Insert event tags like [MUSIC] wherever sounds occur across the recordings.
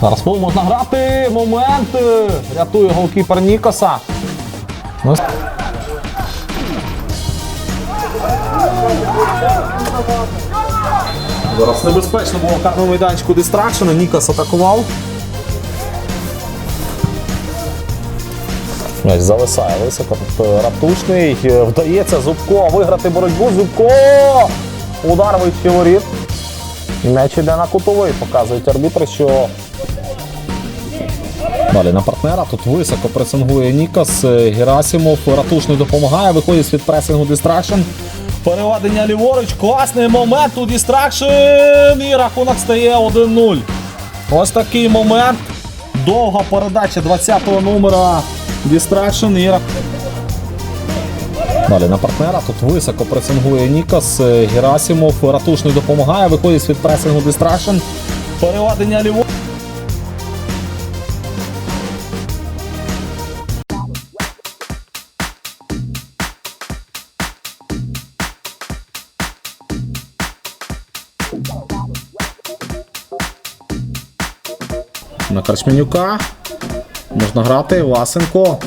Зараз фол можна грати. Момент. Рятує голкіпер Нікоса. Ну, Зараз небезпечно було в карному майданчику дистракшена. Нікос атакував. Зависає високо. Тут е, Ратушний. Е, Вдається Зубко виграти боротьбу. Зубко! Удар вище воріт. М'яч іде на кутовий. Показують арбітри, що. Далі на партнера. Тут високо пресингує Нікос. Е, Герасимов. Ратушний допомагає. Виходить з-під пресингу дистракшн. Переведення ліворуч. Класний момент. У дистракшн. І рахунок стає 1-0. Ось такий момент. Довга передача 20-го номера Distraction і Далі на партнера. Тут високо пресингує Нікос. Е, Герасимов. Ратушний допомагає. Виходить з-під пресингу Distraction. Переведення ліворуч. На Карчменюка. Можна грати. Власенко.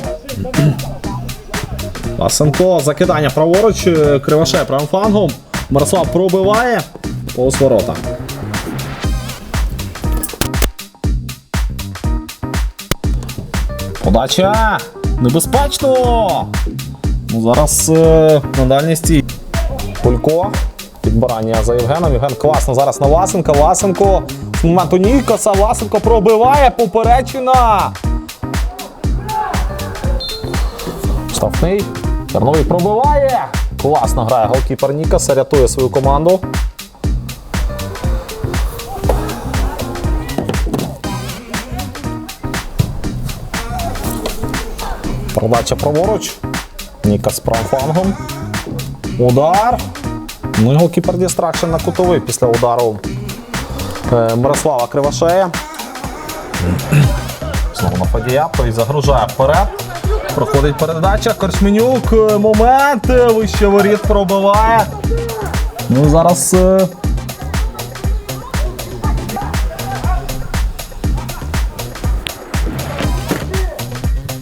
Власенко. [CLEARS THROAT] Закидання праворуч. е, Кривошея правим флангом. Мирослав пробиває. Повз ворота. Подача! Небезпечно! Ну, зараз е, на дальній стій. Пулько. Підбирання за Євгеном. Євген класно зараз на Власенка. Власенко з моменту Нікоса. Власенко пробиває. Поперечина. Штрафний. Терновий пробиває. Класно грає голкіпер Нікоса. Рятує свою команду. Передача праворуч. Нікас правим флангом. Удар. Ну і голкіпер дістракшн на кутовий після удару Мирослава Кривошея. Знову на Фадія, той загружає вперед. Проходить передача. Корчменюк. е, Момент. е, Вище воріт пробиває. Ну зараз. е,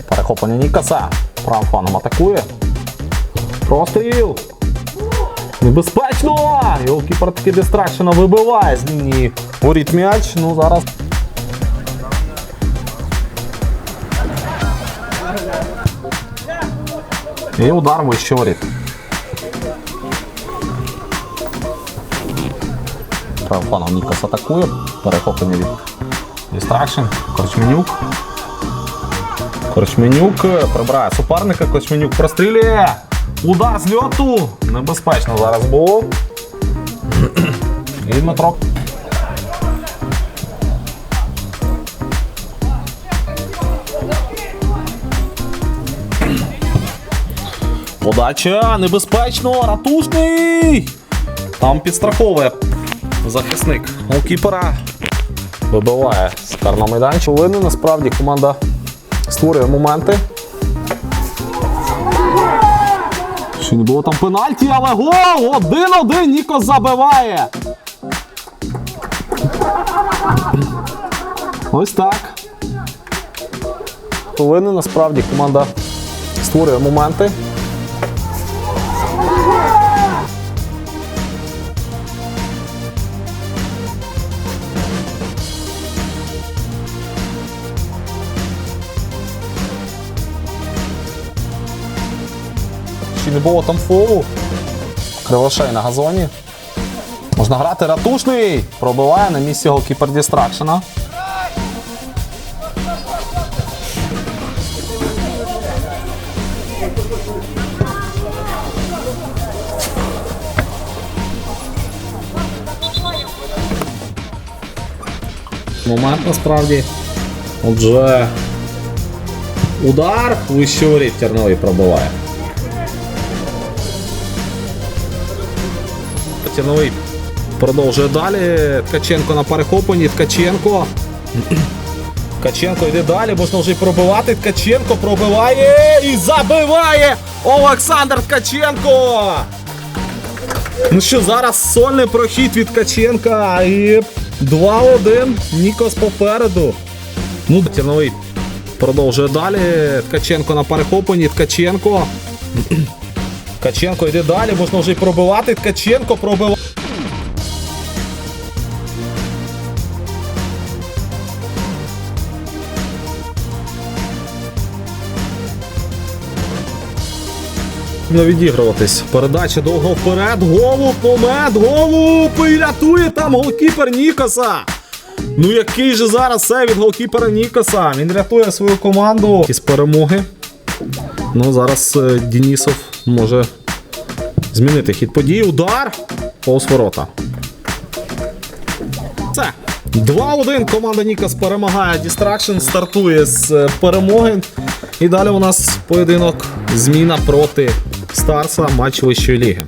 Перехоплення Нікаса. Правим фаном атакує. Простріл. Небезпечно! І голкіпер таки дистракшена вибиває з лінії воріт м'яч. Ну зараз. І удар вище воріт. Фаном Нікас атакує. Перехоплення від дистракшн. Корчменюк. Корчменюк е, прибирає суперника, Корчменюк прострілює. Удар з льоту. Небезпечно зараз було. І Дмитро. Подача небезпечно, ратушний. Там підстраховує захисник голкіпера. Вибиває з карного майданчика. Винен насправді команда створює моменти. Ще не було там пенальті, але гол! Один-один Нікос забиває. Ось так. Повинна насправді команда створює моменти. Не було там фолу. Кривошей на газоні. Можна грати ратушний. Пробиває на місці голкіпер дістракшена. Момент насправді. Отже. Удар вище воріт Терновий пробиває. Терновий продовжує далі. Ткаченко на перехопленні. Ткаченко. Ткаченко йде далі, можна вже пробивати. Ткаченко пробиває і забиває Олександр Ткаченко. Ну що, зараз сольний прохід від Ткаченка і 2-1. Нікос попереду. Ну, Тірновий продовжує далі. Ткаченко на перехопленні. Ткаченко. Ткаченко йде далі, можна вже й пробивати. Ткаченко пробиває. Відігруватись. Передача довго вперед. Голуб, момент, голуб! І рятує там голкіпер Нікоса. Ну який же зараз це від голкіпера Нікоса. Він рятує свою команду із перемоги. Ну зараз е, Денісов може змінити хід подій. Удар. Повз ворота. Це 2-1. Команда Нікас перемагає. Дістракшн стартує з е, перемоги. І далі у нас поєдинок зміна проти Старса матч вищої ліги.